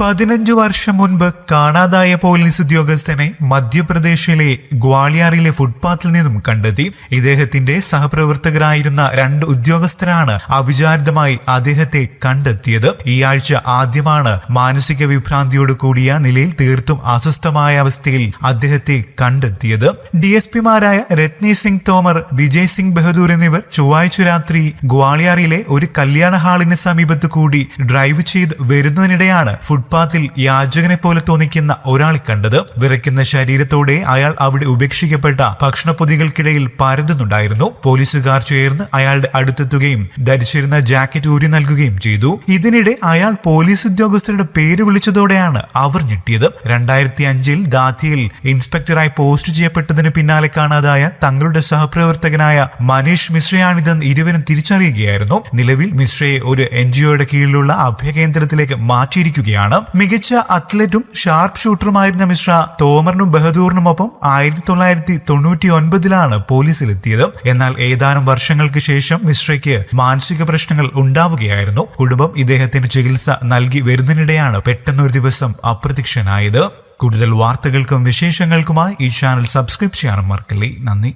പതിനഞ്ചു വർഷം മുൻപ് കാണാതായ പോലീസ് ഉദ്യോഗസ്ഥനെ മധ്യപ്രദേശിലെ ഗ്വാളിയാറിലെ ഫുട്പാത്തിൽ നിന്നും കണ്ടെത്തി. ഇദ്ദേഹത്തിന്റെ സഹപ്രവർത്തകരായിരുന്ന രണ്ട് ഉദ്യോഗസ്ഥരാണ് അവിചാരിതമായി അദ്ദേഹത്തെ കണ്ടെത്തിയത്. ഈ ആഴ്ച ആദ്യമാണ് മാനസിക വിഭ്രാന്തിയോട് കൂടിയ നിലയിൽ തീർത്തും അസ്വസ്ഥമായ അവസ്ഥയിൽ അദ്ദേഹത്തെ കണ്ടെത്തിയത്. ഡി എസ് പിമാരായ രത്നി സിംഗ് തോമർ വിജയ് സിംഗ് ബഹദൂർ എന്നിവർ ചൊവ്വാഴ്ച രാത്രി ഗ്വാളിയാറിലെ ഒരു കല്യാണ ഹാളിന് സമീപത്ത് കൂടി ഡ്രൈവ് ചെയ്ത് വരുന്നതിനിടെയാണ് ഫുട്പാത്തിൽ യാചകനെ പോലെ തോന്നിക്കുന്ന ഒരാൾ കണ്ടത് വിറയ്ക്കുന്ന ശരീരത്തോടെ അയാൾ അവിടെ ഉപേക്ഷിക്കപ്പെട്ട ഭക്ഷണപ്പൊതികൾക്കിടയിൽ പരതുന്നുണ്ടായിരുന്നു. പോലീസുകാർ ചേർന്ന് അയാളുടെ അടുത്തെത്തുകയും ധരിച്ചിരുന്ന ജാക്കറ്റ് ഊരി നൽകുകയും ചെയ്തു. ഇതിനിടെ അയാൾ പോലീസ് ഉദ്യോഗസ്ഥരുടെ പേര് വിളിച്ചതോടെയാണ് അവർ ഞെട്ടിയത്. രണ്ടായിരത്തി അഞ്ചിൽ ദാത്തിയിൽ ഇൻസ്പെക്ടറായി പോസ്റ്റ് ചെയ്യപ്പെട്ടതിന് പിന്നാലെ കാണാതായ തങ്ങളുടെ സഹപ്രവർത്തകനായ മനീഷ് മിശ്രയാണിതെന്ന് ഇരുവരും തിരിച്ചറിയുകയായിരുന്നു. നിലവിൽ മിശ്രയെ ഒരു എൻ ജിഒയുടെ കീഴിലുള്ള അഭയകേന്ദ്രത്തിലേക്ക് മാറ്റിയിരിക്കുകയാണ്. മികച്ച അത്ലറ്റും ഷാർപ്പ് ഷൂട്ടറുമായിരുന്ന മിശ്ര തോമറിനും ബഹദൂറിനുമൊപ്പം ആയിരത്തി തൊള്ളായിരത്തി തൊണ്ണൂറ്റി ഒൻപതിലാണ് പോലീസിലെത്തിയത്. എന്നാൽ ഏതാനും വർഷങ്ങൾക്ക് ശേഷം മിശ്രയ്ക്ക് മാനസിക പ്രശ്നങ്ങൾ ഉണ്ടാവുകയായിരുന്നു. കുടുംബം ഇദ്ദേഹത്തിന് ചികിത്സ നൽകി വരുന്നതിനിടെയാണ് പെട്ടെന്നൊരു ദിവസം അപ്രത്യക്ഷനായത്. കൂടുതൽ വാർത്തകൾക്കും വിശേഷങ്ങൾക്കുമായി ഈ ചാനൽ സബ്സ്ക്രൈബ് ചെയ്യാനും മറക്കല്ലേ. നന്ദി.